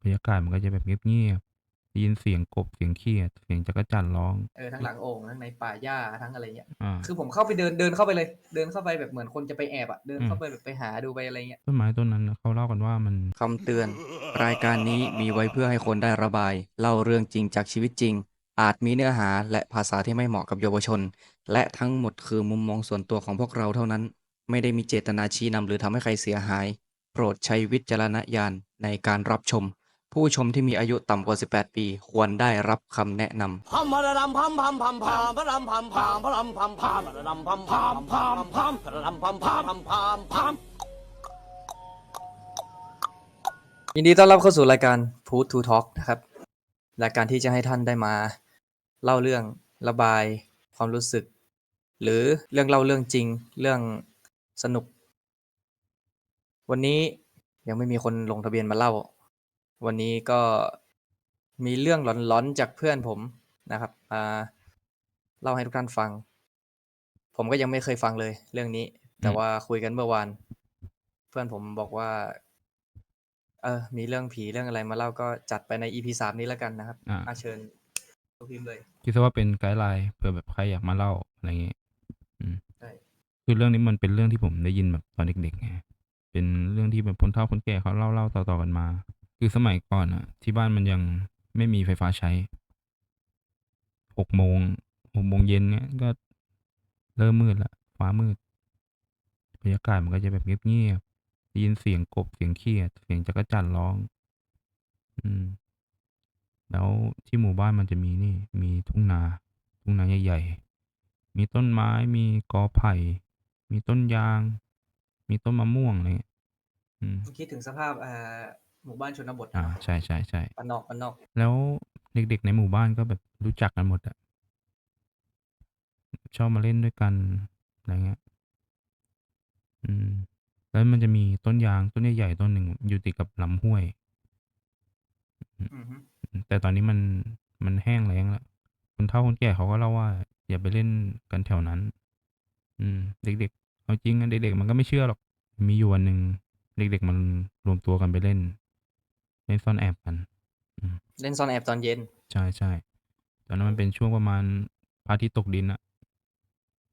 บรรยากาศมันก็จะแบบเงียบๆได้ยินเสียงกบเสียงเขียด เสียงจักรจั่นร้อง เออทั้งหลังโอ่งทั้งในป่าหญ้าทั้งอะไรเงี้ย อ่าคือผมเข้าไปเดินเดินเข้าไปเลย เดินเข้าไปแบบเหมือนคนจะไปแอบอะเดินอืมเข้าไปแบบไปหาดูไปอะไรเงี้ยต้นไม้ต้นนั้นน่ะเขาเล่ากันว่ามัน คำเตือน รายการนี้มีไว้เพื่อให้คนได้ระบาย เล่าเรื่องจริงจากชีวิตจริง อาจมีเนื้อหาและภาษาที่ไม่เหมาะกับเยาวชน และทั้งหมดคือมุมมองส่วนตัวของพวกเราเท่านั้น ไม่ได้มีเจตนาชี้นำหรือทำให้ใครเสียหาย โปรดใช้วิจารณญาณในการรับชม ผู้ชมที่มีอายุต่ำกว่า 18 ปี ควรได้รับคำแนะนำพัมพะระดำพัมพัมพัมพัมพะรำพัมพัมพะรำพัมพัมพะระดำพัมพัมพัมพัมพะระดำพัมพัมพัมพัมพัมยินดีต้อนรับเข้าสู่รายการ Food to Talk นะครับ รายการที่จะให้ท่านได้มา เล่าเรื่องระบายความรู้สึก หรือเรื่องเล่าเรื่องจริง เรื่องสนุก วันนี้ยังไม่มีคนลงทะเบียนมาเล่า วันนี้ก็มีเรื่องหลอนๆจากเพื่อนผมนะครับมาเล่าให้ทุกท่านฟัง ผมก็ยังไม่เคยฟังเลย เรื่องนี้ แต่อืมว่าคุยกันเมื่อวาน เพื่อนผมบอกว่า เออ มีเรื่องผีเรื่องอะไรมาเล่าก็จัดไปใน EP สามนี้แล้วกันนะครับอ่า อาเชิญทุกพิมพ์เลย คิดซะว่าเป็นไกด์ไลน์เผื่อแบบใครอยากมาเล่าอะไรเงี้ยอืมใช่ คือเรื่องนี้มันเป็นเรื่องที่ผมได้ยินแบบตอนเด็กๆไงเป็นเรื่องที่แบบคนเฒ่าคนแก่เขาเล่าเล่าต่อๆกันมา คือสมัยก่อนอะที่บ้านมันยังไม่มีไฟฟ้าใช้ หกโมงหกโมงเย็นเนี้ยก็เริ่มมืดละฟ้ามืด บรรยากาศมันก็จะแบบเงียบๆได้ยินเสียงกบเสียงเขียด เสียงจักรจั่นร้อง อืม แล้วที่หมู่บ้านมันจะมีนี่ มีทุ่งนา ทุ่งนาใหญ่ๆ มีต้นไม้ มีกอไผ่ มีต้นยาง มีต้นมะม่วงอะไรเงี้ยอืม คิดถึงสภาพเอ่า หมู่บ้านชนบทอ่าใช่ใช่ใช่ปานนอกปานนอก แล้วเด็กๆในหมู่บ้านก็แบบรู้จักกันหมดอะชอบมาเล่นด้วยกันอะไรเงี้ย อืม แล้วมันจะมีต้นยางต้นใหญ่ๆต้นหนึ่งอยู่ติดกับลำห้วย อือฮึอืมแต่ตอนนี้มันมันแห้งแล้งแล้วคนเฒ่าคนแก่เขาก็เล่าว่า อย่าไปเล่นกันแถวนั้น อืม เด็ก ๆ เอาจริงอะเด็ก ๆ มันก็ไม่เชื่อหรอก มีอยู่วันหนึ่งเด็ก ๆ มันรวมตัวกันไปเล่น เล่นซ่อนแอบกันเล่นซ่อนแอบตอนเย็น ใช่ใช่ตอนนั้นมันเป็นช่วงประมาณพระอาทิตย์ตกดินอะ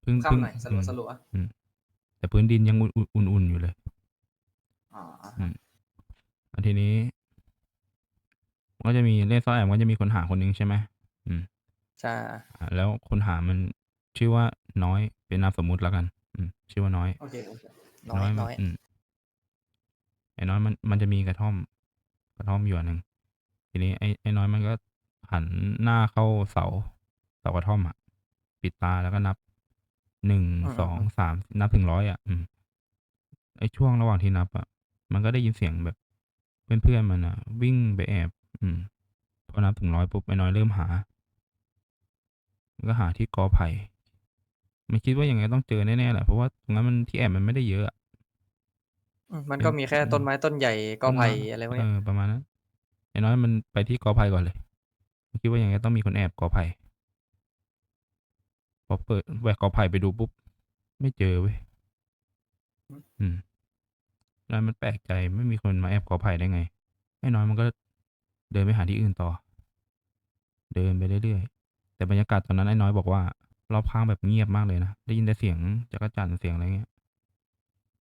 เพิ่งเพิ่งค่ำหน่อยสลัวสลัวอืม แต่พื้นดินยังอุ่น ๆ อุ่น ๆ อยู่เลย อ๋อแล้วทีนี้มันก็จะมีเล่นซ่อนแอบมันก็จะมีคนหาคนหนึ่งใช่ไหม อืม ใช่ อ่า แล้วคนหามันชื่อว่าน้อย เป็นนามสมมุติแล้วกัน อืม ชื่อว่าน้อย โอเคโอเคน้อยมัน้อย อืม ไอ้น้อยมัน มันจะมีกระท่อม กระท่อมอยู่อันหนึ่งทีนี้ไอ้ไอ้น้อยมันก็หันหน้าเข้าเสาเสากระท่อมอะ ปิดตาแล้วก็นับหนึ่งสองสามนับถึงร้อยอะ อืมไอ้ช่วงระหว่างที่นับอะ มันก็ได้ยินเสียงแบบ เพื่อนๆมันอะ วิ่งไปแอบ อืมพอนับถึงร้อยปุ๊บไอ้น้อยเริ่มหามันก็หาที่กอไผ่ไม่คิดว่ายังไงต้องเจอแน่ๆแหละเพราะว่าตรงนั้นมันที่แอบมันไม่ได้เยอะ อะอืม มันก็มีแค่ต้นไม้ต้นใหญ่ กอไผ่อะไรพวกเอเนี้ย อ ประมาณนั้นไอ้น้อยมันไปที่กอไผ่ก่อนเลย คิดว่ายังไงต้องมีคนแอบกอไผ่ พอเปิด แหวกกอไผ่ไปดูปุ๊บ ไม่เจอเว้ย อืมแล้วมันแปลกใจ ไม่มีคนมาแอบกอไผ่ได้ไงไอ้น้อยมันก็เดินไปหาที่อื่นต่อ เดินไปเรื่อย ๆ แต่บรรยากาศตอนนั้นไอ้น้อยบอกว่า รอบข้างแบบเงียบมากเลยนะ ได้ยินแต่เสียงจักรจั่น เสียงอะไรเงี้ย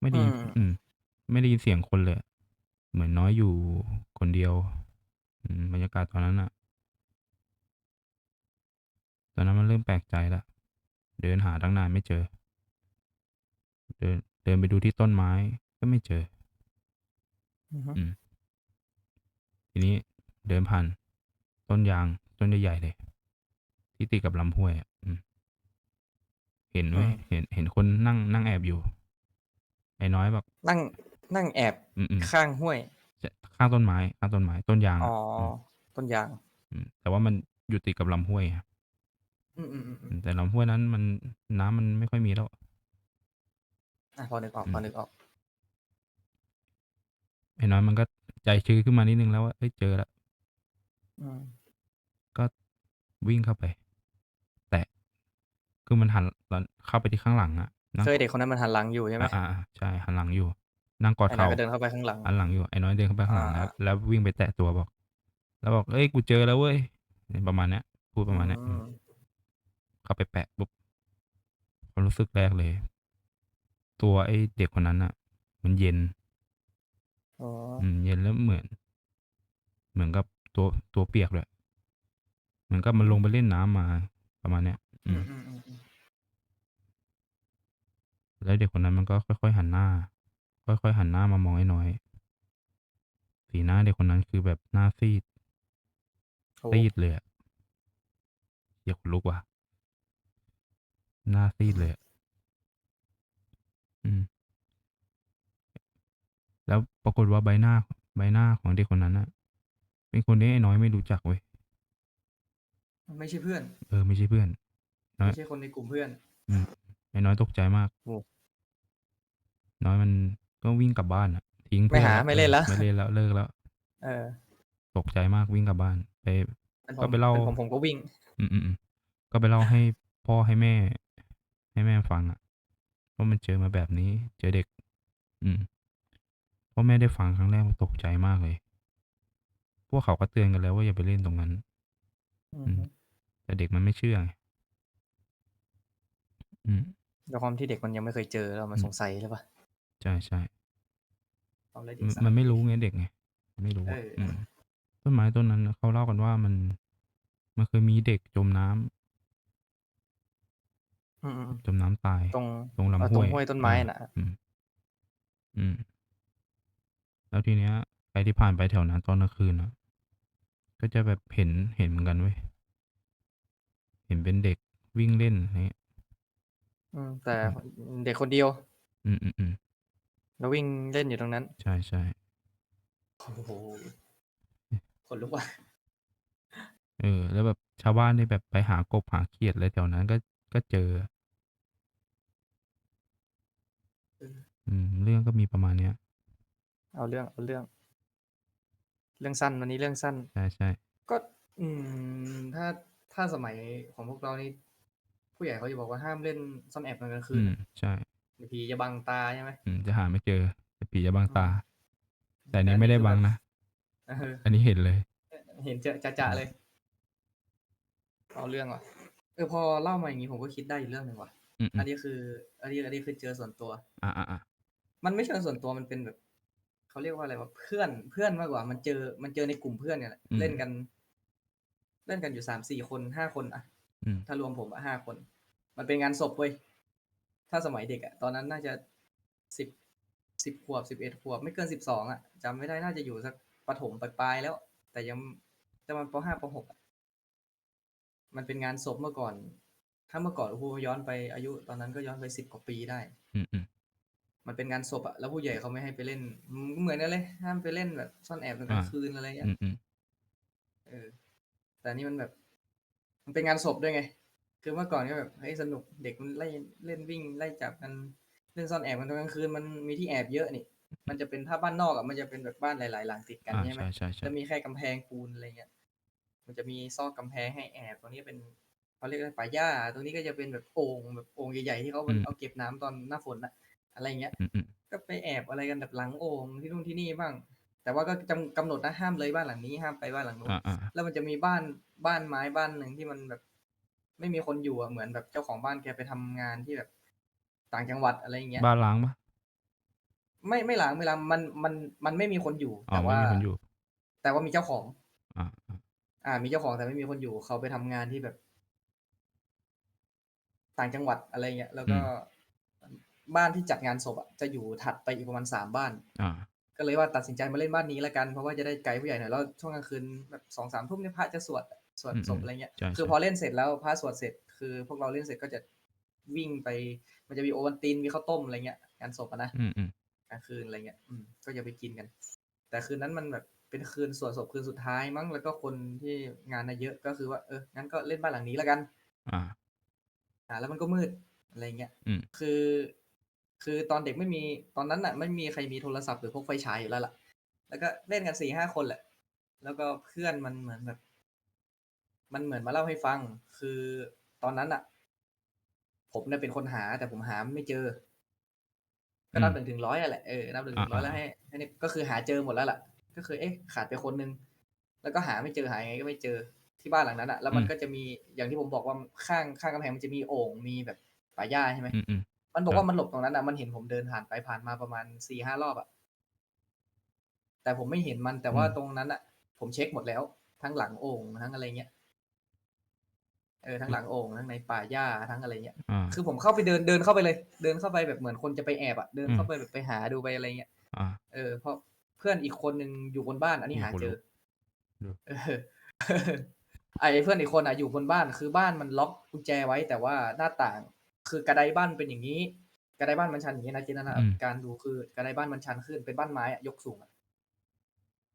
ไม่ได้ยินอืม ไม่ได้ยินเสียงคนเลย เหมือนน้อยอยู่คนเดียว อืมบรรยากาศตอนนั้นอะตอนนั้นมันเริ่มแปลกใจละ เดินหาตั้งนานไม่เจอ เดินเดินไปดูที่ต้นไม้ก็ไม่เจอ อือฮึอืม ทีนี้เดินผ่าน ต้นยาง ต้นใหญ่ๆเลย ที่ติดกับลำห้วยอะอืม เห็นไหมเห็นเห็นคนนั่งนั่งแอบอยู่ ไอ้น้อยบอกนั่ง นั่งแอบอืมอืมข้างห้วยจะข้างต้นไม้ข้างต้นไม้ต้นยางอ๋อ อะอมต้นยาง อืมแต่ว่ามันอยู่ติดกับลำห้วยครับอืมอืมอืมอือืมมแต่ลำห้วยนั้นมันน้ำมันไม่ค่อยมีแล้ว อะพอนึกออกอืมพอนึกออก ไอ้น้อยมันก็ใจชื้นขึ้นมานิดนึงแล้วว่าเอ้ยเจอแล้วอืมก็วิ่งเข้าไป แต่คือมันหันเข้าไปที่ข้างหลังอะนั่งเคยเด็กคนนั้นมันหันหลังอยู่ใช่ไหมอ่าอ่าใช่หันหลังอยู่ นั่งกอดไอ้นายเข่าก็เดินเข้าไปข้างหลังหันหลังอยู่ไอ้น้อยเดินเข้าไปข้างหลังอ่าแล้วแล้ววิ่งไปแตะตัวบอก แล้วบอกเอ้ยกูเจอแล้วเว้ยประมาณเนี้ยพูดประมาณเนี้ยอืมเข้าไปแปะปุ๊บความรู้สึกแรกเลย ตัวไอ้เด็กคนนั้นอะมันเย็น อ๋ออืมเย็นแล้วเหมือน เหมือนกับตัวตัวเปียกเลยเหมือนกับมันลงไปเล่นน้ำมา ประมาณเนี้ยอือืม มอืมอืมอืมแล้วเด็กคนนั้นมันก็ค่อยๆหันหน้า ค่อยๆหันหน้ามามองไอ้น้อย สีหน้าเด็กคนนั้นคือแบบหน้าซีดโอ้ซีดเลยอะเหี้ยขนลุกว่ะ หน้าซีดเลยอะอืม แล้วปรากฏว่าใบหน้า ใบหน้าของเด็กคนนั้นอะเป็นคนที่ไอ้น้อยไม่รู้จักเว้ยไม่ใช่เพื่อน เออไม่ใช่เพื่อนน้อยไม่ใช่คนในกลุ่มเพื่อน ไอ้น้อยตกใจมาก โอ้ น้อยมัน ก็วิ่งกลับบ้านอะทิ้งไม่เพื่อนหาอะไม่เล่นออแล้วไม่เล่นแล้วเลิกแล้วเออตกใจมากวิ่งกลับบ้านไปเป็นผก็มไปเล่าเป็นผมผมก็วิ่ง อืมอืมอืมก็ไปเล่าให้พ่อให้แม่ ให้แม่ฟังอะว่ามันเจอมาแบบนี้ เจอเด็ก อืมพ่อแม่ได้ฟังครั้งแรกมันตกใจมากเลย พวกเขาก็เตือนกันแล้วว่าอย่าไปเล่นตรงนั้น อือืมมแต่เด็กมันไม่เชื่อไงอืม ด้วยความที่เด็กมันยังไม่เคยเจอแล้วมันอืม สงสัยหรือเปล่า ใช่ใช่เอาเลยมันสามันไม่รู้ไงเด็กไงไม่รู้อะเอออืมต้นไม้ต้นนั้นเขาเล่ากันว่ามัน มันเคยมีเด็กจมน้ำอืมอืมอืมจมน้ำตายตรงตรงเอ่อลำตห้รวยงห้วยต้นไม้เออน่ะ อืม อืม แล้วทีเนี้ยใครที่ผ่านไปแถวนั้นตอนกลางคืนนะก็จะแบบเห็นเห็นเหมือนกันเว้ยเห็นเป็นเด็กวิ่งเล่นอะไรเงี้ยอืม แต่เด็กคนเดียว อืมอืมอืม แล้ววิ่งเล่นอยู่ตรงนั้น ใช่ใช่โอ้โหคนลุกว่ะเออ แล้วแบบชาวบ้านที่แบบไปหากบหาเขียดอะไรแถวนั้นก็ก็เจออืม เรื่องก็มีประมาณเนี้ยเอาเรื่องเอาเรื่อง เรื่องสั้นวันนี้เรื่องสั้น ใช่ใช่ก็ อืม ถ้าถ้าสมัยของพวกเรานี่ผู้ใหญ่เขาจะบอกว่าห้ามเล่นซ่อนแอบตอนกลางคือืนมใช่ เดี๋ยวผีจะบังตาใช่ไหมอืมจะหาไม่เจอแต่ผีจะบังตาอืมแต่อันนี้ไม่ได้บังนะ เอออันนี้เห็นเลย เห็นเจอจะๆเลย เอาเรื่องว่ะ เออพอเล่ามาอย่างนี้ผมก็คิดได้อยู่เรื่องหนึ่งว่ะ อืมอือัมนนี้คือ อันนี้อันนี้คือเจอส่วนตัวอ่าอ่าอ่ามันไม่เชิงส่วนตัวมันเป็นแบบเขาเรียกว่าอะไรวะเพื่อนเพื่อนมากกว่า มันเจอมันเจอในกลุ่มเพื่อนเนี่ยแหละเล่นกัน เล่นกันอยู่สามสี่คนห้าคนอะอืมถ้ารวมผมอะห้าคน มันเป็นงานศพเว้ย ถ้าสมัยเด็กอะตอนนั้นน่าจะสิบสิบขวบสิบเอ็ดขวบ ไม่เกินสิบสองอะจำไม่ได้น่าจะอยู่สักประถมปลายๆแล้ว แต่ยังแต่มันปห้าปหกอะมันเป็นงานศพเมื่อก่อน ถ้าเมื่อก่อนโอ้โหย้อนไปอายุ ตอนนั้นก็ย้อนไปสิบกว่าปีได้อืมอืมมันเป็นงานศพอะแล้วผู้ใหญ่เขาไม่ให้ไปเล่นอืมเหมือนกันเลยห้ามไปเล่นแบบซ่อนแอบตอนกลางคืนอะไรเงี้อืยมอืมเออ แต่อันนี่มันแบบ มันเป็นงานศพด้วยไง คือเมื่อก่อนก็แบบเฮ้ยสนุกเด็กมันไล่เล่นวิ่งไล่จับกันเล่นซ่อนแอบกันตอนกลางคืนมันมีที่แอบเยอะนี่ มันจะเป็นถ้าบ้านนอกอะมันจะเป็นแบบบ้านหลาย ๆ หลังติดกันอ่าใช่ไหมใช่ใช่ใช่จะมีแค่กำแพงปูนอะไรเงี้ยมันจะมีซอกกำแพงให้แอบตรงนี้เป็นเขาเรียกว่าป่าหญ้า ตรงนี้ก็จะเป็นแบบโอ่งแบบโอ่งใหญ่ๆที่เขาเอาเก็บน้ำตอนหน้าฝนอะอะไรเงี้ยอืมอืมก็ไปแอบอะไรกันแบบหลังโอ่งที่นู่นที่นี่บ้าง แต่ว่าก็จำกำหนดนะห้ามเลยบ้านหลังนี้ห้ามไปบ้านหลังนู้นอ่าอ่าแล้วมันจะมีบ้านบ้านไม้บ้านหนึ่งที่มันแบบ ไม่มีคนอยู่อะเหมือนแบบเจ้าของบ้านแกไปทำงานที่แบบ ต่างจังหวัดอะไรอย่างเงี้ย บ้านล้างปะไม่ไม่หลังไม่หลังมันมันมันไม่มีคนอยู่ อ๋อแต่ไม่ว่ามีคนอยู่ แต่ว่ามีเจ้าของ อ่าอ่าอ่า มีเจ้าของแต่ไม่มีคนอยู่เขาไปทำงานที่แบบ ต่างจังหวัดอะไรเงี้ยแล้วก็บ้านที่จัดงานศพอะจะอยู่ถัดไปอีกประมาณสามบ้าน อ่าก็เลยว่าตัดสินใจมาเล่นบ้านนี้ละกันเพราะว่าจะได้ไกลผู้ใหญ่หน่อยแล้วช่วงกลางคืนแบบสองสามทุ่มเนี่ยพระจะสวด สวดอืมศพอะไรเงี้ยใช่คือใช่พอเล่นเสร็จแล้วพระสวดเสร็จ คือ พวกเราเล่นเสร็จก็จะวิ่งไป มันจะมีโอวัลตินมีข้าวต้มอะไรเงี้ยงานศพอะนะอืมอืมกลางคืนอะไรเงี้ยอืมก็จะไปกินกัน แต่คืนนั้นมันแบบเป็นคืนสวดศพคืนสุดท้ายมั้งแล้วก็คนที่งานน่ะเยอะก็คือว่าเอองั้นก็เล่นบ้านหลังนี้ละกัน อ่า อ่า แล้วมันก็มืดอะไรเงี้ยอืมคือ คือตอนเด็กไม่มีตอนนั้นน่ะ ไม่มีใครมีโทรศัพท์หรือพกไฟฉายอยู่แล้วล่ะ แล้วก็เล่นกันสี่ห้าคนแหละ แล้วก็เพื่อนมันเหมือนแบบ มันเหมือนมาเล่าให้ฟัง คือตอนนั้นอะผมเนี่ยเป็นคนหา แต่ผมหาไม่เจอ ก็นับอืมหนึ่งถึงร้อยอะแหละเออนับหนึ่งถึงร้อยอ่าแล้วให้ให้นี่ก็คือหาเจอหมดแล้วล่ะ ก็คือเอ๊ะ ขาดไปคนนึงแล้วก็หาไม่เจอหายังไงก็ไม่เจอที่บ้านหลังนั้นอะแล้วมันอืมก็จะมีอย่างที่ผมบอกว่าข้างข้างกำแพงมันจะมีโอ่งมีแบบป่าหญ้าใช่ไหมอืมอืมมันบอกครับว่ามันหลบตรงนั้นอะมันเห็นผมเดินผ่านไปผ่านมาประมาณสี่ห้ารอบอะแต่ผมไม่เห็นมันแต่ว่าตรงนั้นอะผมเช็คหมดแล้ว ทั้งหลังโอ่งทั้งอะไรเงี้ย เออทั้งหลังโอ่งทั้งในป่าหญ้าทั้งอะไรเงี้ยอ่าคือผมเข้าไปเดินเดินเข้าไปเลย เดินเข้าไปแบบเหมือนคนจะไปแอบอะเดินอืมเข้าไปแบบไปหาดูไปอะไรเงี้ยอ่าเออเพราะเพื่อนอีกคนหนึ่งอยู่บนบ้าน อันนี้โอ้หาโหเจอดูเออไอ้เพื่อนอีกคนอะอยู่บนบ้านคือบ้านมันล็อกกุญแจไว้แต่ว่าหน้าต่าง คือกระไดบ้านเป็นอย่างนี้ กระไดบ้านมันชันอย่างนี้นะจินตนาอืมการดูคือกระไดบ้านมันชันขึ้นเป็นบ้านไม้อะยกสูงอะ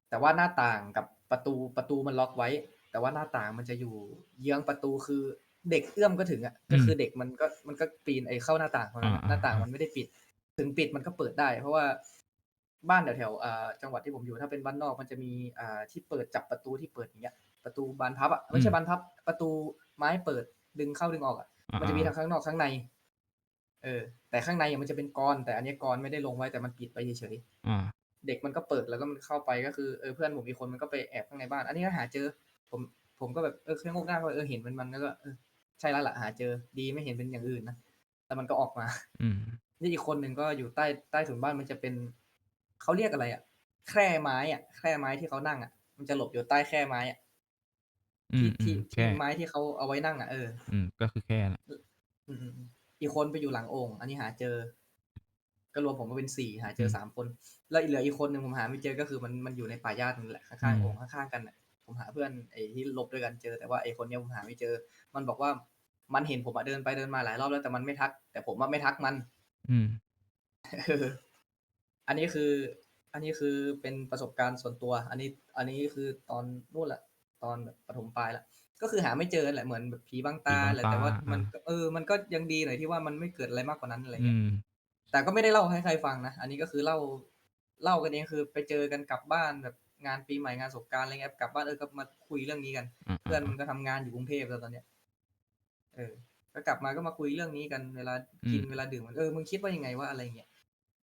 แต่ว่าหน้าต่างกับประตูประตูมันล็อกไว้ แต่ว่าหน้าต่างมันจะอยู่เยื้องประตูคือเด็กเอื้อมก็ถึงอะก็คือเด็กมันก็มันก็ปีนไอ้เข้าหน้าต่างของนั้นอะอ่าหน้าต่างอ่ามันไม่ได้ปิด ถึงปิดมันก็เปิดได้ เพราะว่าบ้านแถวแถวๆอ่าจังหวัดที่ผมอยู่ถ้าเป็นบ้านนอกมันจะมีอ่าที่เปิดจับประตูที่เปิดอย่างเงี้ย ประตูบานพับอะไม่ใช่บานพับ ประตูไม้เปิดดึงเข้าดึงออกอะอ่ามันจะมีทั้งข้างนอกข้างใน เออ แต่ข้างในอะมันจะเป็นกรแต่อันนี้กรไม่ได้ลงไว้แต่มันปิดไปเฉยอ่าๆเด็กมันก็เปิดแล้วก็มันเข้าไปก็คือเออเพื่อนผมอีกคนมันก็ไปแอบข้างในบ้าน อันนี้ก็หาเจอ ผมผมก็แบบเออเครื่องงกหน้าก็เออเห็นมันมันแล้วก็เออใช่แล้วล่ะหาเจอดีไม่เห็นเป็นอย่างอื่นนะแต่มันก็ออกมา อืมนี่อีกคนหนึ่งก็อยู่ใต้ใต้ถุนบ้านมันจะเป็นเขาเรียกอะไรอะแคร่ไม้อะแคร่ไม้ที่เขานั่งอะ มันจะหลบอยู่ใต้แคร่ไม้อะอืที่มอืที่มที่แค่ไม้ที่เขาเอาไว้นั่งอะเออ อืม ก็คือแค่นั้นอืมอืมอืมอีกคนไปอยู่หลังโอ่งอันนี้หาเจอ ก็รวมผมก็เป็นสี่หาเจอสามคน แล้วเหลืออีกคนหนึ่งผมหาไม่เจอก็คือมันมันอยู่ในป่าหญ้านั่นแหละข้างๆโอ่งข้างๆกันน่ะ ผมหาเพื่อนไอ้ที่หลบด้วยกันเจอ แต่ว่าไอ้คนเนี้ยผมหาไม่เจอ มันบอกว่ามันเห็นผมอะเดินไปเดินมาหลายรอบแล้วแต่มันไม่ทัก แต่ผมว่าไม่ทักมัน อืมเอออันนี้คือ อันนี้คือเป็นประสบการณ์ส่วนตัว อันนี้ อันนี้คือตอนนู่นแหละตอนแบบปฐมปลายละก็คือหาไม่เจอแหละเหมือนแบบผีบังตาผีบังแหละแต่ว่าตามัมันก็เออ มันก็ยังดีหน่อยที่ว่ามันไม่เกิดอะไรมากกว่านั้นอะไรอืเงี้ยมแต่ก็ไม่ได้เล่าให้ใครฟังนะอันนี้ก็คือเล่าเล่ากันเองคือไปเจอกันกลับบ้านแบบ งานปีใหม่งานสงกรารอะไรเงี้ยกลับบ้านเออก็มาคุยเรื่องนี้กันอ่าเพื่อนมันก็ทำงานอยู่กรุงเทพแล้วตอนเนี้ย เออ ก็กลับมาก็มาคุยเรื่องนี้กันเวลากินเวลาดื่มกันเออมึงคิดว่ายังไงว่าอะไรเงี้ย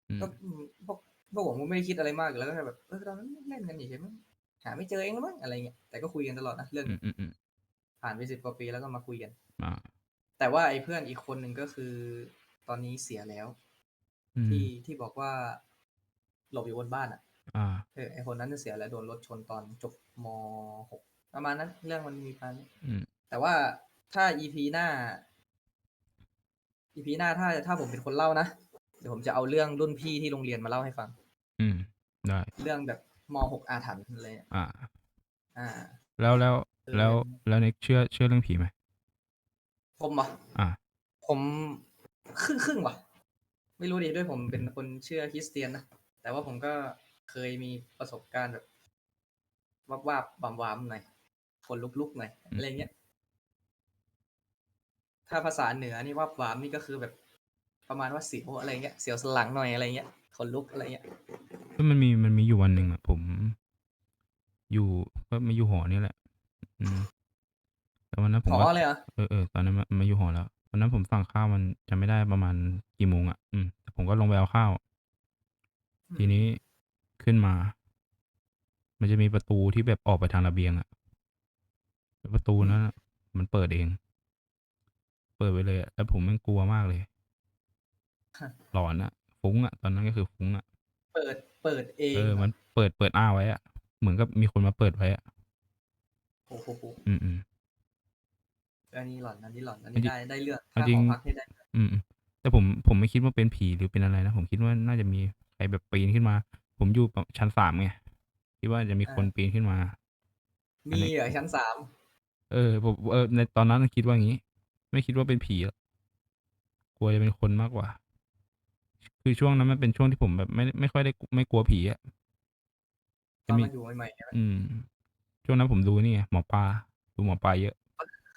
อืมก็อืมพวกพวกผมก็ไม่ได้คิดอะไรมากอยู่แล้วก็แค่แบบเออตอนนั้นเล่นกันเฉยๆมั้งหาไม่เจอเองแล้วมั้งอะไรเงี้ยแต่ก็คุยกันตลอดนะเรื่องอืมนี้อืมอืมผ่านไปสิบกว่าปีแล้วก็มาคุยกันอ่าแต่ว่าไอ้เพื่อนอีกคนหนึ่งก็คือ ตอนนี้เสียแล้วอืมที่ที่บอกว่าหลบอยู่บนบ้านอะ อ่าเออไอ้คนนั้นเสียแล้วโดนรถชนตอนจบมหกประมาณนั้น เรื่องมันมีประมาณนี้อืมแต่ว่าถ้า EP หน้า EP หน้าถ้าถ้าผมเป็นคนเล่านะ เดี๋ยวผมจะเอาเรื่องรุ่นพี่ที่โรงเรียนมาเล่าให้ฟัง อืมได้เรื่องแบบมหกอาถรรพ์อะไรเลย อ่า อ่า แล้วแล้วเออแล้วแล้วเน็กเชื่อเชื่อเรื่องผีไหมผมเหรออ่า ผมครึ่งครึ่งๆว่ะ ไม่รู้ดิด้วยผมเป็นคนเชื่อคริสเตียนนะ แต่ว่าผมก็ เคยมีประสบการณ์แบบวับวาบวามวามๆหน่อยคนลุกๆหน่อยอะไรเงี้ย ถ้าภาษาเหนือนี่วับวามนี่ก็คือแบบประมาณว่าเสียวอะไรเงี้ยเสียวสนหลังหน่อยอะไรเงี้ยคนลุกอะไรเงี้ยก็มันมีมันมีอยู่วันหนึ่งอะ ผม อยู่ก็มาอยู่หอนี่แหละ อืมแต่วันนั้นผมอ๋อก็เลยเหรอเออเออตอนนั้นมามาอยู่หอแล้ววันนั้นผมสั่งข้าวมันจะไม่ได้ประมาณกี่โมงอะ อืมแต่ผมก็ลงไปเอาข้าว ทีนี้ ขึ้นมา มันจะมีประตูที่แบบออกไปทางระเบียงอะแล้วประตูนั้นอะมันเปิดเอง เปิดไปเลยอะแล้วผมแม่งกลัวมากเลย หลอนอะฟุ้งอะตอนนั้นก็คือฟุ้งอะเปิดเปิดเองเออ มันเปิดเปิดอ้าไว้อะเหมือนกับมีคนมาเปิดไว้อะโอ้โหอืมอืมอันนี้หลอนอันนี้หลอนอันนี้ได้ได้เรื่องเอาค่าจริหงอพักนี่ได้อืมอืมแต่ผมผมไม่คิดว่าเป็นผีหรือเป็นอะไรนะผมคิดว่าน่าจะมีใครแบบปีนขึ้นมา ผมอยู่ชั้นสามไงคิดว่าจะมีคนปีนขึ้นมาอันมีนี้เหรอชั้นสามเออผมเออในตอนนั้นคิดว่าอย่างนี้ ไม่คิดว่าเป็นผีหรอกกลัวจะเป็นคนมากกว่า คือช่วงนั้นมันเป็นช่วงที่ผมแบบ ไม่ไม่ค่อยได้ไม่กลัวผีอะตจะอนมีมาอยู่ใหม่ๆใช่ไหมอืม ช่วงนั้นผมดูนี่ไงหมอปลาดูหมอปลาเยอะ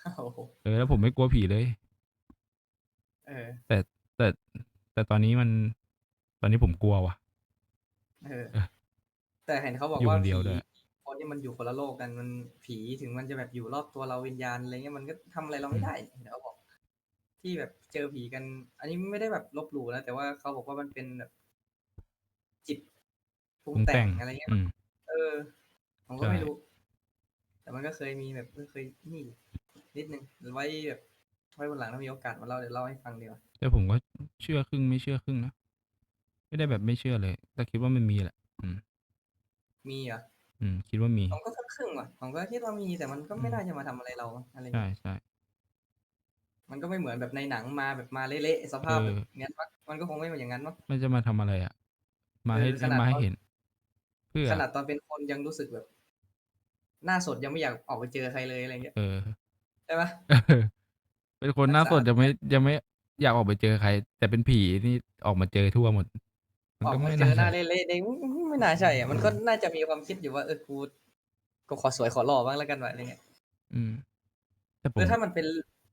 โอ้โหเออแล้วผมไม่กลัวผีเลย เออ แต่แต่แต่ตอนนี้มัน ตอนนี้ผมกลัวว่ะ เออเออ แต่เห็นเขาบอกอยู่ว่าคนเดียวผีด้วยคนที่มันอยู่คนละโลกกันมันผีถึงมันจะแบบอยู่รอบตัวเราวิญญาณอะไรเงี้ยมันก็ทำอะไรเราไม่ได้เดี๋ยวเขาบอก ที่แบบเจอผีกัน อันนี้ไม่ได้แบบลบหลู่นะแต่ว่าเขาบอกว่ามันเป็นแบบ จิตปรุงปรุงแต่แต่งงอะไรเงี้ย อืม เออ ผมก็ไม่ใช่รู้ แต่มันก็เคยมีแบบเออเคยนี่อยู่นิดนึงไว้แบบไว้วันหลังถ้ามีโอกาสมาเล่าเดี๋ยวเล่าให้ฟังดีกว่าแต่ผมก็เชื่อครึ่งไม่เชื่อครึ่งนะ ไม่ได้แบบไม่เชื่อเลย แต่คิดว่ามันมีแหละ อืม มีเหรออืม คิดว่ามี ผมก็ครึ่งๆว่ะผมก็คิดว่ามีแต่มันก็ไม่อืมน่าจะมาทำอะไรเราอะไรอย่างใช่เงี้ย ใช่มันก็ไม่เหมือนแบบในหนังมาแบบมาเละๆสภาพเออแบบเนี้ยมั้งมันก็คงไม่เหมือนอย่างนั้นมั้งมันจะมาทำอะไรอะ มาให้เออขนาดมาให้ตอนเห็น เพื่อ ขนาดตอนเป็นคนยังรู้สึกแบบ หน้าสดยังไม่อยากออกไปเจอใครเลยอะไรเงี้ยเออ ใช่ปะเออเป็นคนหน้ารักสษาดจะไม่ยังไม่อยากออกไปเจอใคร แต่เป็นผีนี่ออกมาเจอทั่วหมด มันออกก็มาไม่เจอหน้าใช่เละๆเองไม่น่าใช่อะมันก็น่าจะมีความคิดอยู่ว่าเออกูก็ขอสวยขอหล่อบ้างแล้วกันวะอะไรเงี้ยอืม แต่ผมคือถ้ามันเป็น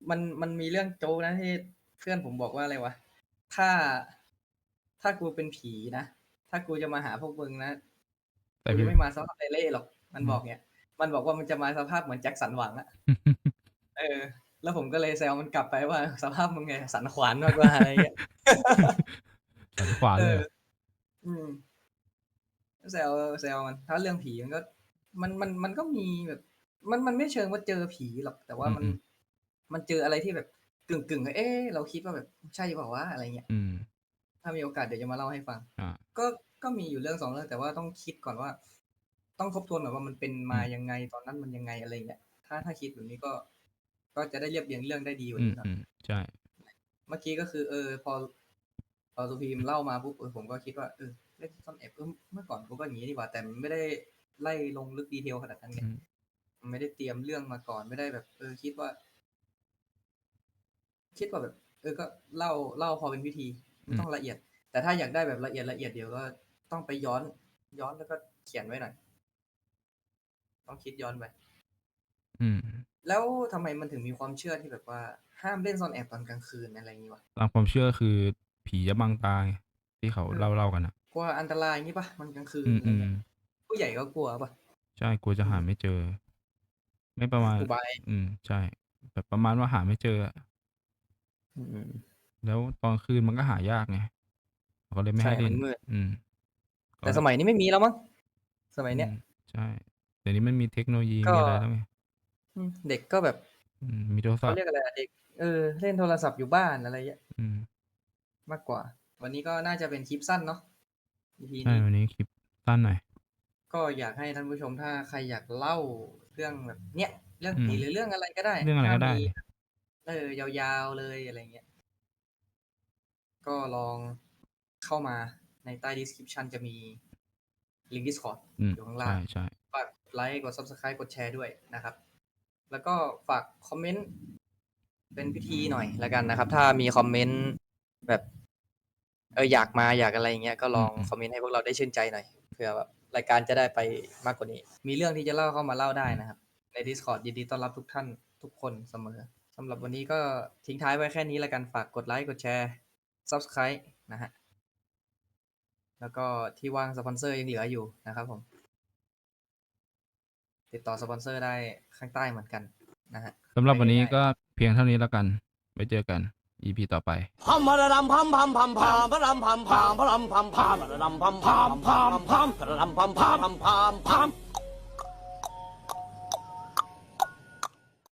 มันมันมีเรื่องโจ๊กนะที่เพื่อนผมบอกว่าอะไรวะถ้าถ้ากูเป็นผีนะถ้ากูจะมาหาพวกมึงนะแต่กูพี่จะไม่มาสภาพเละๆหรอก มันอืม บอกเนี่ยมันบอกว่ามันจะมาสภาพเหมือนแจ็คสันหวังอะ เออ แล้วผมก็เลยแซวมันกลับไปว่าสภาพมึงไงสันขวานมากกว่าอะไรเงี้ยสันขวาเอเลยอ เหรอ อืมแซวแซวมัน ถ้าเรื่องผีมันก็ มันมันมันก็มีแบบ มันมันไม่เชิงว่าเจอผีหรอก แต่ว่ามันอืมมันเจออะไรที่แบบกึ่งกึ่งๆเอ๊ะเราคิดว่าแบบใช่เปล่าวะอะไรเงี้ยอืมถ้ามีโอกาสเดี๋ยวจะมาเล่าให้ฟังอ่าก็ก็มีอยู่เรื่องสองเรื่อง แต่ว่าต้องคิดก่อนว่า ต้องทบทวนก่อนว่ามันเป็นมาอืมยังไงตอนนั้นมันยังไงอะไรเงี้ยถ้าถ้าคิดแบบนี้ก็ ก็จะได้เรียบเรียงเรื่องได้ดีกว่าอืมนี้หน่อยอืมใช่ เมื่อกี้ก็คือ เออ พอ พอสุพีมเล่ามาปุ๊บเออผมก็คิดว่าเออเล่นซ่อนแอบเออเมื่อก่อนกูก็อย่างนี้ดีกว่าแต่มันไม่ได้ไล่ลงลึกดีเทลขนาดนั้นไงอืมมันไม่ได้เตรียมเรื่องมาก่อนไม่ได้แบบ เออ คิดว่า คิดว่าแบบ เออก็เล่าเล่าพอเป็นพิธีไม่ต้องละเอียด แต่ถ้าอยากได้แบบละเอียดละเอียดเดี๋ยวก็ต้องไปย้อน ย้อนแล้วก็เขียนไว้หน่อยต้องคิดย้อนไปอืมแล้วทำไมมันถึงมีความเชื่อที่แบบว่าห้ามเล่นซ่อนแอบตอนกลางคืนอะไรอย่างนี้วะตามความเชื่อคือ ผีจะบังตาไงที่เขาเออเล่าเล่ากันอะ กลัวอันตรายอย่างนี้ปะมันกลางคืนอืมอะไรอืมเงี้ยผู้ใหญ่ก็กลัวปะใช่กลัวจะหาไม่เจอ ไม่ประมาณ อุบายอืม ใช่ แบบประมาณว่าหาไม่เจออะอืมแล้วตอนคืนมันก็หายากไงเขาก็เลยไม่ใช่ให้เล่นมันมืด อืมแต่สมัยนี้ไม่มีแล้วมั้งสมัยเนี้ยอืมใช่เดี๋ยวนี้มันมีเทคโนโลยีก็มีอะไรแล้วไงอืมเด็กก็แบบอืมมีโทรศัพเขาท์เรียกอะไรอะเด็กเออ เล่นโทรศัพท์อยู่บ้านอะไรเงี้ย อืม มากกว่า วันนี้ก็น่าจะเป็นคลิปสั้นเนาะ EP ใช่นี้วันนี้คลิปสั้นหน่อย ก็อยากให้ท่านผู้ชมถ้าใครอยากเล่าเรื่องแบบเนี้ยเรื่องอืมผีหรือเรื่องอะไรก็ได้เรื่องอะไรก็ได้ ถ้ามีเออยาวๆเลยอะไรเงี้ยก็ลองเข้ามาในใต้ description จะมีลิงก์ Discord อืมอยู่ข้างล่าใช่ง ใช่ฝากไลค์กด subscribe กดแชร์ด้วยนะครับ แล้วก็ฝากคอมเมนต์เป็นพิธีหน่อยละกันนะครับ ถ้ามีคอมเมนต์ แบบเอออยากมาอยากอะไรอย่างเงี้ยก็ลองคอมเมนต์ให้พวกเราได้ชื่นใจหน่อยเผื่อแบบรายการจะได้ไปมากกว่านี้ มีเรื่องที่จะเล่าเข้ามาเล่าได้นะครับ ใน Discord ยินดีต้อนรับทุกท่านทุกคนเสมอสำหรับวันนี้ก็ทิ้งท้ายไว้แค่นี้ละกันฝากกดไลค์กดแชร์ subscribe นะฮะแล้วก็ที่ว่างสปอนเซอร์ยังเหลืออยู่นะครับผม ติดต่อสปอนเซอร์ได้ข้างใต้เหมือนกันนะฮะสำหรับวันนี้ง่ายๆก็เพียงเท่านี้แล้วกันไว้เจอกัน EP ต่อไปพัมพระดำพัมพัมพัมพัมพระดำพัมพัมพระดำพัมพัมพระดำพัมพัมพัมพัมพระดำพัมพัมพัมพัมพัม